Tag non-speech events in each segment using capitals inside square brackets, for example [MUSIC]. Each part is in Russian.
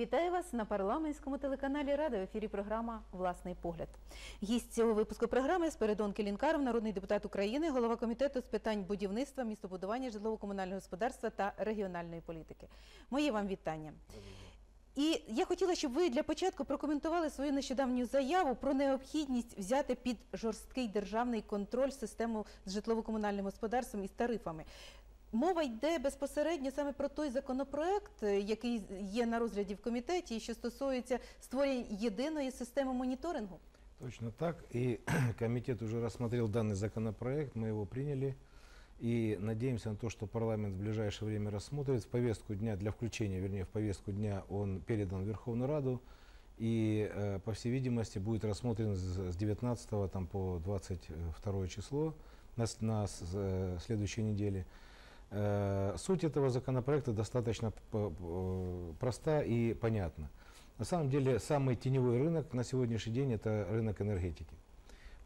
Вітаю вас на парламентському телеканалі Рада в ефірі програма Власний погляд. Гість цього випуску програми Спиридон Келінкаров, народний депутат України, голова комітету з питань будівництва, містобудування, житлово-комунального господарства та регіональної політики. Моє вам вітання. І я хотіла, щоб ви для початку прокоментували свою нещодавню заяву про необхідність взяти під жорсткий державний контроль систему з житлово-комунальним господарством і з тарифами. Мова йде безпосередньо саме про той законопроект, е, який є на розгляді в комітеті, і що стосується створення єдиної системи моніторингу. Точно так. И [CLEARS THROAT] комитет уже рассмотрел данный законопроект, мы его приняли. И надеемся на то, что парламент в ближайшее время рассмотрит. В повестку дня, для включения, вернее, в повестку дня он передан в Верховную Раду. И, э, по всей видимости, будет рассмотрен с с 19 там, по 22 число на, с- на с- э, следующей неделе. Э, Суть этого законопроекта достаточно э, проста и понятна. На самом деле, самый теневой рынок на сегодняшний день – это рынок энергетики.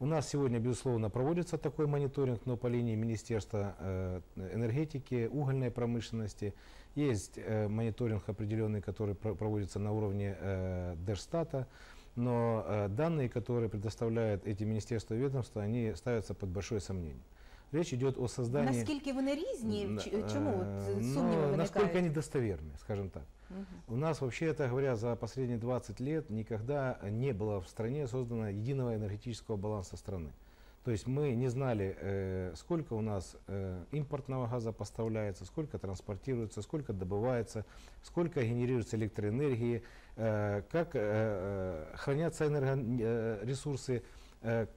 У нас сегодня, безусловно, проводится такой мониторинг, но по линии Министерства э, энергетики, угольной промышленности. Есть мониторинг определенный, который про- проводится на уровне Держстата. Но данные, которые предоставляют эти министерства и ведомства, они ставятся под большое сомнение. Речь идет о создании... Наскільки вони різні? Н- Ч- Чому от э, сумніви ну, Насколько они виникають? достоверны, скажем так. Мгм. У нас вообще, это говоря, за последние 20 лет никогда не было в стране создано единого энергетического баланса страны. То есть мы не знали, э, сколько у нас э, импортного газа поставляется, сколько транспортируется, сколько добывается, сколько генерируется электроэнергии, э, как э, э, хранятся энергоресурсы, э,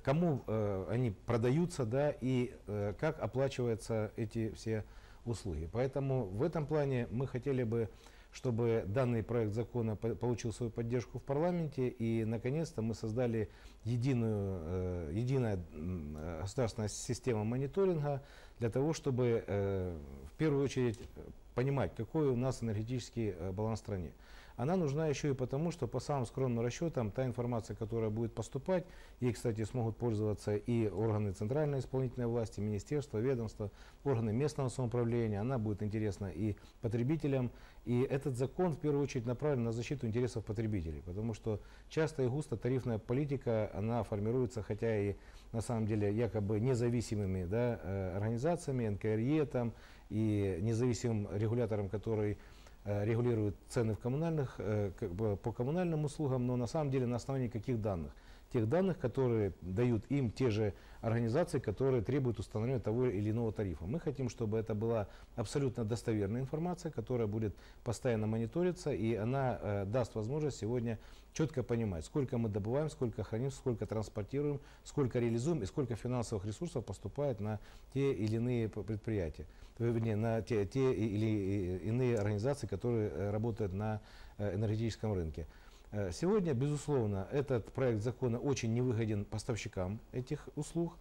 кому э, они продаются, да, и э, как оплачиваются эти все услуги. Поэтому в этом плане мы хотели бы, чтобы данный проект закона по- получил свою поддержку в парламенте, и наконец-то мы создали единую, э, единая э, государственная система мониторинга для того, чтобы э, в первую очередь э, понимать, какой у нас энергетический э, баланс в стране. Она нужна еще и потому, что по самым скромным расчетам та информация, которая будет поступать, ей, кстати, смогут пользоваться и органы центральной исполнительной власти, министерства, ведомства, органы местного самоуправления, она будет интересна и потребителям. И этот закон в первую очередь направлен на защиту интересов потребителей, потому что часто и густо тарифная политика, она формируется, хотя и на самом деле якобы независимыми да, э, организациями, НКРЕ там, и независимым регулятором, который регулирует цены в коммунальных, э, по коммунальным услугам, но на самом деле на основании каких данных? Тех данных, которые дают им те же организации, которые требуют установления того или иного тарифа. Мы хотим, чтобы это была абсолютно достоверная информация, которая будет постоянно мониториться, и она э, даст возможность сегодня четко понимать, сколько мы добываем, сколько храним, сколько транспортируем, сколько реализуем и сколько финансовых ресурсов поступает на те или иные предприятия, э, вернее, на те, те или иные организации, которые э, работают на э, энергетическом рынке. Э, Сегодня, безусловно, этот проект закона очень невыгоден поставщикам этих услуг,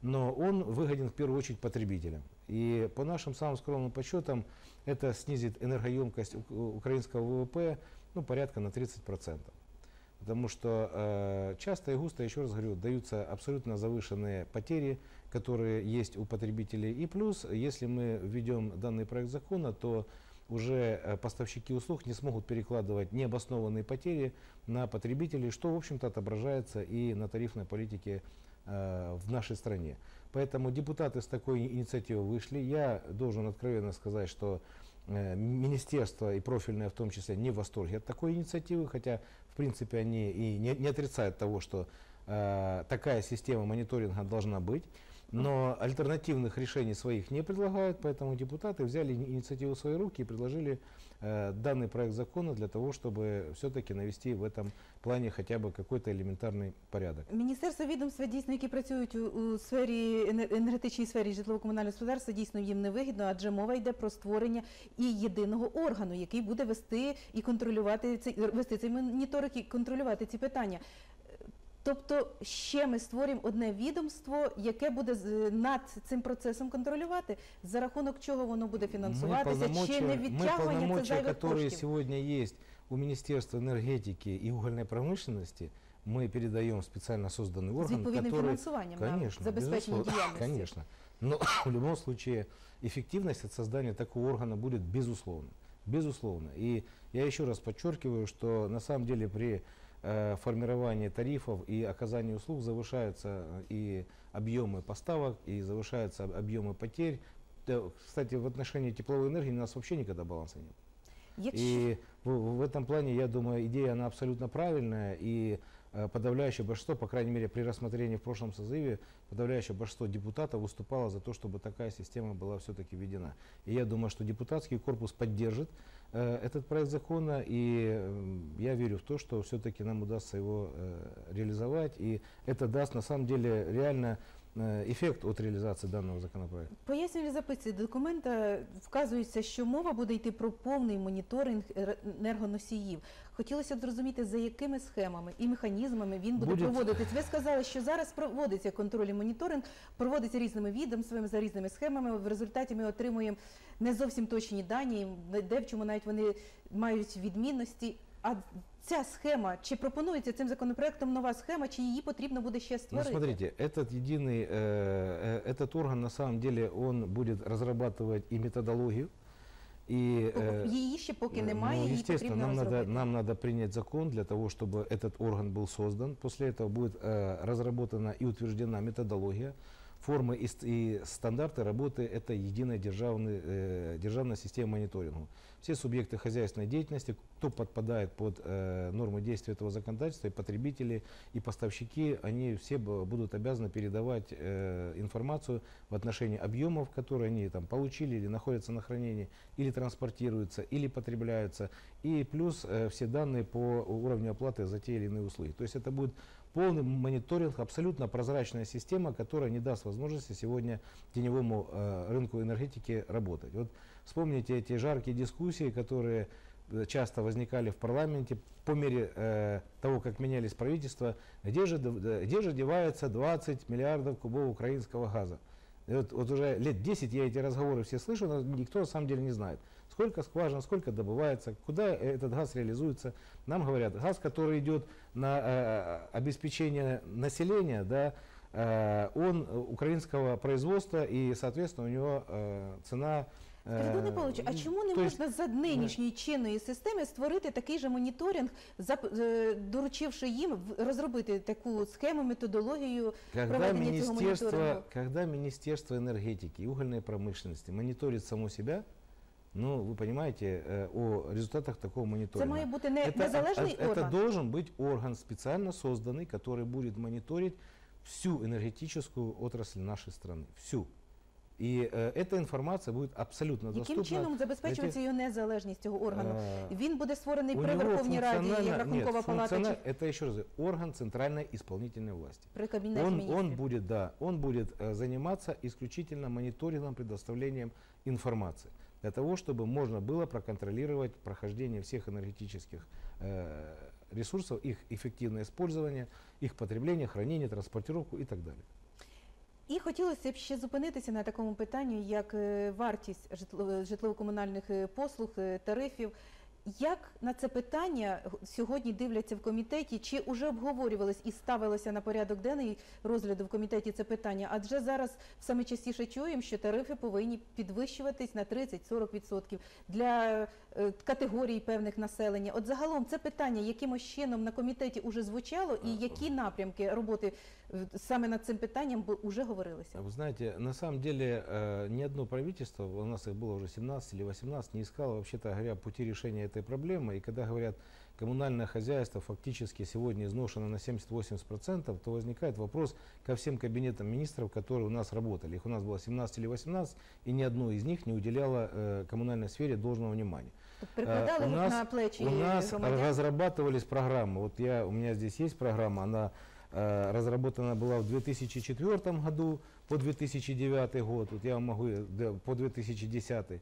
но он выгоден в первую очередь потребителям. И по нашим самым скромным подсчетам это снизит энергоемкость у- украинского ВВП ну, порядка на 30%. Потому что э, часто и густо, еще раз говорю, даются абсолютно завышенные потери, которые есть у потребителей. И плюс, если мы введем данный проект закона, то уже э, поставщики услуг не смогут перекладывать необоснованные потери на потребителей, что, в общем-то, отображается и на тарифной политике э, в нашей стране. Поэтому депутаты с такой инициативой вышли. Я должен откровенно сказать, что э, министерство и профильное в том числе не в восторге от такой инициативы, хотя в принципе они и не, не отрицают того, что такая система мониторинга должна быть. Но альтернативных решений своих не предлагают, поэтому депутаты взяли ини- инициативу в свои руки и предложили э, данный проект закона для того, чтобы все-таки навести в этом плане хотя бы какой-то элементарный порядок. Міністерство відомства дійсно, які працюють у, у сфері ене- енергетичній сфері житлово-комунального господарства, дійсно їм не вигідно, адже мова йде про створення і єдиного органу, який буде вести і контролювати цей вести цей моніторинг і контролювати ці питання. Тобто ще ми створюємо одне відомство, яке буде з- над цим процесом контролювати, за рахунок чого воно буде фінансуватися, чи не мы відтягування це полномочия, зайвих которые коштів. сегодня есть у Министерства энергетики и угольной промышленности, мы передаем в специально созданный З орган, відповідним который... фінансуванням на Конечно, забезпечення безусловно, [LAUGHS] діяльності. Конечно. Но [LAUGHS] в любом случае эффективность от создания такого органа будет безусловно. безусловно. И я еще раз подчеркиваю, что на самом деле при э, формировании тарифов и оказании услуг завышаются э, и объемы поставок, и завышаются об- объемы потерь. Кстати, в отношении тепловой энергии у нас вообще никогда баланса нет. Якщо И в, в этом плане, я думаю, идея, она абсолютно правильная, и э, подавляющее большинство, по крайней мере, при рассмотрении в прошлом созыве, подавляющее большинство депутатов выступало за то, чтобы такая система была все-таки введена. И я думаю, что депутатский корпус поддержит э, этот проект закона, и э, я верю в то, что все-таки нам удастся его э, реализовать, и это даст на самом деле реально э, эффект от реализации данного законопроекта. Пояснювальні записи документа вказується, що мова буде йти про повний моніторинг ер- енергоносіїв. Хотілося б зрозуміти, за якими схемами і механізмами він буде Буде- проводитись. Ви сказали, що зараз проводиться контроль і моніторинг, проводиться різними відомствами за різними схемами. В результаті ми отримуємо не зовсім точні дані, де в чому навіть вони мають відмінності. А ця схема чи пропонується цим законопроектом нова схема, чи її потрібно буде ще Ну, створити? смотрите, этот единый, э, э, этот орган на самом деле он будет разрабатывать и методологию, и э, Її ще поки э, немає, ну, її естественно, потрібно нам надо, розробити. нам надо принять закон для того, чтобы этот орган был создан. После этого будет э, разработана и утверждена методология, формы и, и стандарты работы этой единой державной, э, державной системы мониторинга. Все субъекты хозяйственной деятельности, кто подпадает под э, нормы действия этого законодательства, и потребители, и поставщики, они все будут обязаны передавать э, информацию в отношении объемов, которые они там получили или находятся на хранении, или транспортируются, или потребляются, и плюс э, все данные по уровню оплаты за те или иные услуги. То есть это будет полный мониторинг, абсолютно прозрачная система, которая не даст возможности сегодня теневому э, рынку энергетики работать. Вот вспомните эти жаркие дискуссии, которые э, часто возникали в парламенте по мере э, того, как менялись правительства, где же, э, где же девается 20 миллиардов кубов украинского газа. Вот, вот уже лет 10 я эти разговоры все слышу, но никто на самом деле не знает, сколько скважин, сколько добывается, куда этот газ реализуется. Нам говорят, газ, который идет на э, обеспечение населения, да, э, он э, украинского производства и, соответственно, у него э, цена... э, Фердоне Павлович, а чому не то есть, можна за нинішньої чинної системи створити такий же моніторинг, зап- е, доручивши їм в- розробити таку схему, методологію Когда проведення цього министерство, моніторингу? когда Министерство энергетики и угольной промышленности мониторит само себя, ну, вы понимаете, э, о результатах такого Це мониторинга. має бути не это, незалежний это- это орган. должен быть орган специально созданный, который будет мониторить всю энергетическую отрасль нашей страны. Всю. И э, эта информация будет абсолютно Яким доступна. чином забезпечується його незалежність цього органу? Э, Він буде створений у при него Верховній Раді, функционально- як Рахункова нет, палата функциона- чи это еще раз, говорю, орган центральной исполнительной власти. при Кабінеті Он, міністрів. он будет, да, он будет э, заниматься исключительно мониторингом, предоставлением информации для того, чтобы можно было проконтролировать прохождение всех энергетических э, ресурсов, их эффективное использование, их потребление, хранение, транспортировку и так далее. І хотілося б ще зупинитися на такому питанні, як е, вартість житло- житлово-комунальних е, послуг, е, тарифів. Як на це питання сьогодні дивляться в комітеті? Чи вже обговорювалось і ставилося на порядок денний розгляду в комітеті це питання? Адже зараз саме частіше чуємо, що тарифи повинні підвищуватись на 30-40% для категорій певних населення. От загалом це питання якимось чином на комітеті уже звучало, і які напрямки роботи е, саме над цим питанням бу- уже говорилися? Вы знаете, на самом деле э, ни одно правительство, у нас их было уже 17 или 18, не искало, вообще-то говоря, пути решения этой проблемы. И когда говорят, коммунальное хозяйство фактически сегодня изношено на 70-80%, то возникает вопрос ко всем кабинетам министров, которые у нас работали. Их у нас было 17 или 18, и ни одно из них не уделяло э, коммунальной сфере должного внимания. Прикладали Э, у нас- на плечі У нас громадян? разрабатывались программы. Вот я, у меня здесь есть программа, она э, разработана была в 2004 году по 2009 год. Вот я вам могу по 2010.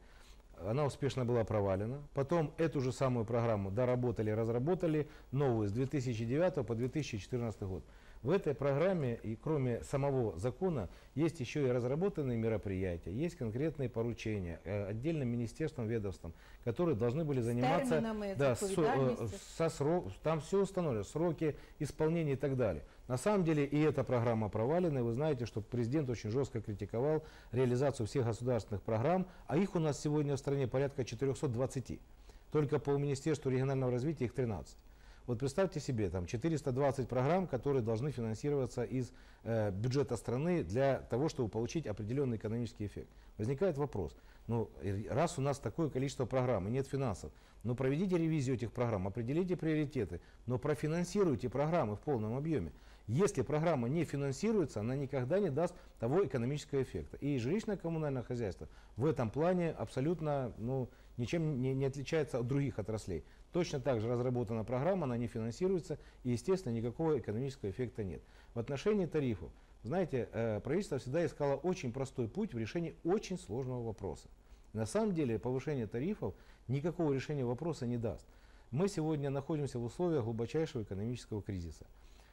Она успешно была провалена. Потом эту же самую программу доработали, разработали новую с 2009 по 2014 год. В этой программе, и кроме самого закона, есть еще и разработанные мероприятия, есть конкретные поручения э, отдельным министерством, ведомствам, которые должны были З заниматься термінами, з да, с- э, відповідальністю. со срок, там все установлено, сроки исполнения и так далее. На самом деле и эта программа провалена, и вы знаете, что президент очень жестко критиковал реализацию всех государственных программ, а их у нас сегодня в стране порядка 420. Только по Министерству регионального развития их 13. Вот представьте себе, там 420 программ, которые должны финансироваться из э, бюджета страны для того, чтобы получить определенный экономический эффект. Возникает вопрос, ну, раз у нас такое количество программ и нет финансов, ну проведите ревизию этих программ, определите приоритеты, но профинансируйте программы в полном объеме. Если программа не финансируется, она никогда не даст того экономического эффекта. И жилищное коммунальное хозяйство в этом плане абсолютно ну, ничем не, не отличается от других отраслей. Точно так же разработана программа, она не финансируется, и, естественно, никакого экономического эффекта нет. В отношении тарифов, знаете, э, правительство всегда искало очень простой путь в решении очень сложного вопроса. На самом деле повышение тарифов никакого решения вопроса не даст. Мы сегодня находимся в условиях глубочайшего экономического кризиса.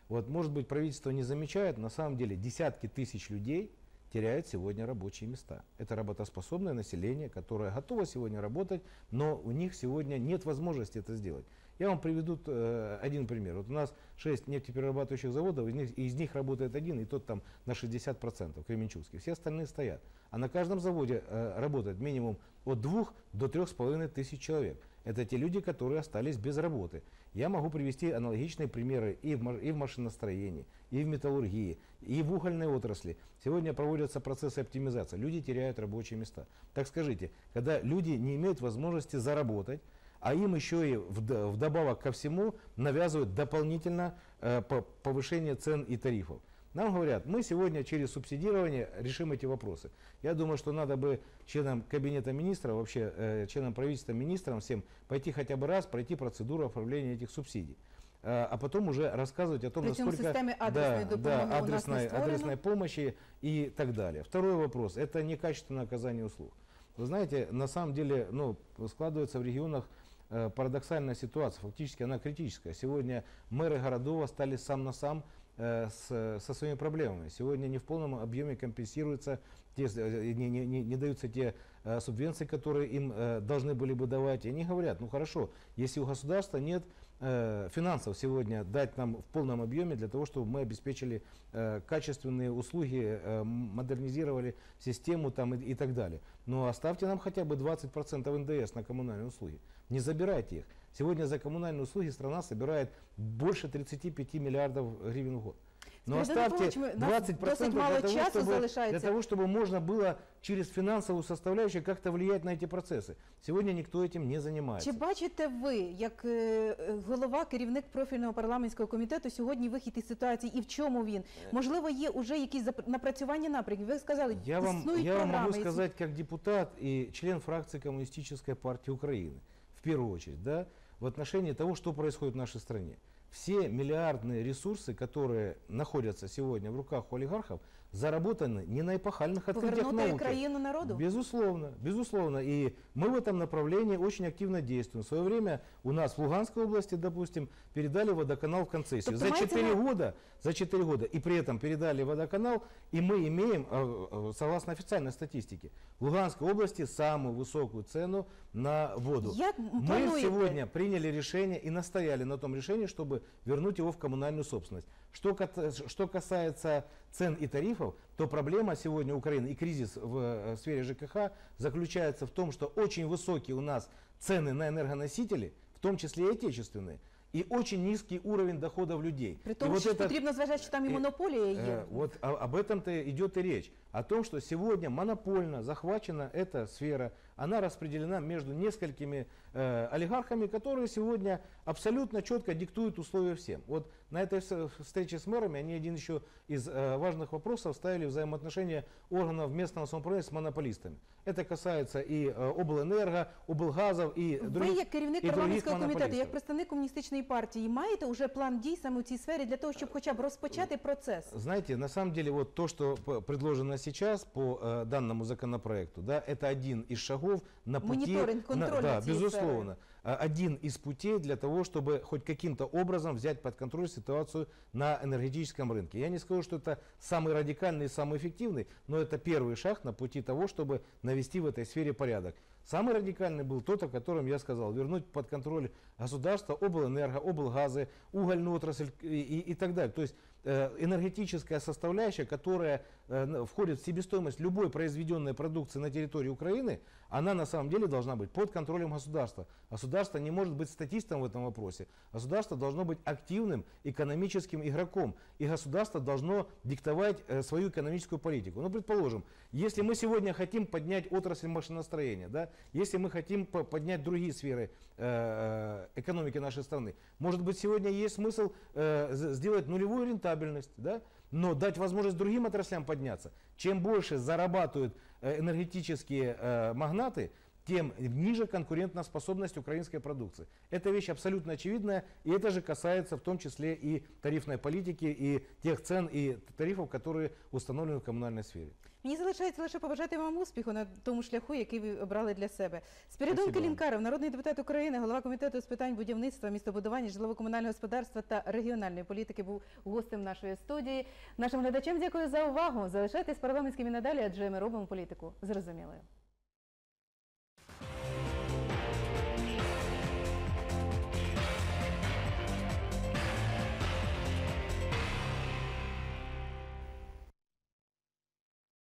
Вот, может быть, правительство не замечает, на самом деле десятки тысяч людей теряют сегодня рабочие места. Это работоспособное население, которое готово сегодня работать, но у них сегодня нет возможности это сделать. Я вам приведу э, один пример. Вот у нас 6 нефтеперерабатывающих заводов, из них, из них работает один, и тот там на 60%, Кременчугский. Все остальные стоят. А на каждом заводе э, работает минимум от 2 до 3,5 тысяч человек. Это те люди, которые остались без работы. Я могу привести аналогичные примеры и в, и в машиностроении, и в металлургии, и в угольной отрасли. Сегодня проводятся процессы оптимизации. Люди теряют рабочие места. Так скажите, когда люди не имеют возможности заработать, а им еще и вдобавок ко всему навязывают дополнительно э, повышение цен и тарифов. Нам говорят, мы сегодня через субсидирование решим эти вопросы. Я думаю, что надо бы членам кабинета министров, вообще э, членам правительства, министрам всем пойти хотя бы раз, пройти процедуру оформления этих субсидий. Э, а потом уже рассказывать о том, Причем насколько... системе адресной да, да, адресной, адресной помощи и так далее. Второй вопрос. Это некачественное оказание услуг. Вы знаете, на самом деле ну, складывается в регионах э, парадоксальная ситуация, фактически она критическая. Сегодня мэры городов остались сам на сам с, со своими проблемами. Сегодня не в полном объеме компенсируются, те, э, не, не, не, не даются те э, субвенции, которые им э, должны были бы давать. И они говорят, ну хорошо, если у государства нет э, финансов сегодня дать нам в полном объеме для того, чтобы мы обеспечили э, качественные услуги, э, модернизировали систему там, и, и так далее. Но оставьте нам хотя бы 20% НДС на коммунальные услуги. Не забирайте их. Сегодня за коммунальные услуги страна собирает больше 35 миллиардов гривен в год. Но оставьте 20% мало для, того, часу чтобы, залишається. для того, чтобы можно было через финансовую составляющую как-то влиять на эти процессы. Сегодня никто этим не занимается. Чи бачите ви, як е, голова, керівник профільного парламентського комітету, сьогодні вихід із ситуації і в чому він? Можливо, є уже якісь зап- напрацювання напрямків? Ви сказали, Я вам, існують я вам програми. могу існують- сказать, как депутат и член фракции Коммунистической партии Украины, в первую очередь, да, В отношении того, что происходит в нашей стране. Все миллиардные ресурсы, которые находятся сегодня в руках у олигархов, заработаны не на эпохальных открытиях Повернути науки. країну народу? Безусловно, безусловно. И мы в этом направлении очень активно действуем. В свое время у нас в Луганской области, допустим, передали водоканал в концессию. Тобто За маєте 4 на- года, за 4 года, и при этом передали водоканал, и мы имеем, э, э, согласно официальной статистике, в Луганской области самую высокую цену на воду. Як Мы плануєте? сегодня приняли решение и настояли на том решении, чтобы вернуть его в коммунальную собственность. Что, ката- что касается цен и тарифов, то проблема сегодня Украины и кризис в э, сфере ЖКХ заключается в том, что очень высокие у нас цены на энергоносители, в том числе и отечественные, и очень низкий уровень доходов людей. При И тому, вот що это- потрібно зважати, що там і э, монополія є. Э, вот о- об этом-то идет и речь. О том, что сегодня монопольно захвачена эта сфера, она распределена между несколькими э, олигархами, которые сегодня абсолютно четко диктуют условия всем. Вот на этой с- встрече с мэрами они один еще из э, важных вопросов ставили взаимоотношения органов местного самоуправления с монополистами. Это касается и э, облэнерго, облгазов и Ви, других, як керівник і других парламентського комітету, монополістів. як представник комуністичної партії, маєте вже план дій саме у цій сфері для того, щоб хоча б розпочати процес? Знаете, на самом деле вот то, что п- предложено сейчас по э, данному законопроекту, да, это один из шагов на пути... Мониторинг, контроль на- Да, над этой безусловно. А, Один из путей для того, чтобы хоть каким-то образом взять под контроль ситуацию на энергетическом рынке. Я не скажу, что это самый радикальный и самый эффективный, но это первый шаг на пути того, чтобы навести в этой сфере порядок. Самый радикальный был тот, о котором я сказал, вернуть под контроль государства облэнерго, облгазы, угольную отрасль и, и- и так далее. То есть э, энергетическая составляющая, которая э, входит в себестоимость любой произведенной продукции на территории Украины, она на самом деле должна быть под контролем государства. Государство не может быть статистом в этом вопросе. Государство должно быть активным экономическим игроком. И государство должно диктовать э, свою экономическую политику. Ну, предположим, если мы сегодня хотим поднять отрасль машиностроения, да, если мы хотим по- поднять другие сферы э, э, экономики нашей страны, может быть, сегодня есть смысл э, сделать нулевую рентабельность, да, но дать возможность другим отраслям подняться. Чем больше зарабатывают э, энергетические э, магнаты, тем ниже конкурентная способность украинской продукции. Это вещь абсолютно очевидная, и это же касается в том числе и тарифной политики, и тех цен и тарифов, которые установлены в коммунальной сфере. Мені залишається лише побажати вам успіху на тому шляху, який ви обрали для себе. Спірідон Спасибо вам. Келінкаров, народний депутат України, голова комітету з питань будівництва, містобудування, житлово-комунального господарства та регіональної політики, був гостем нашої студії. Нашим глядачам дякую за увагу. Залишайтесь парламентськими надалі, адже ми робимо політику зрозумілою.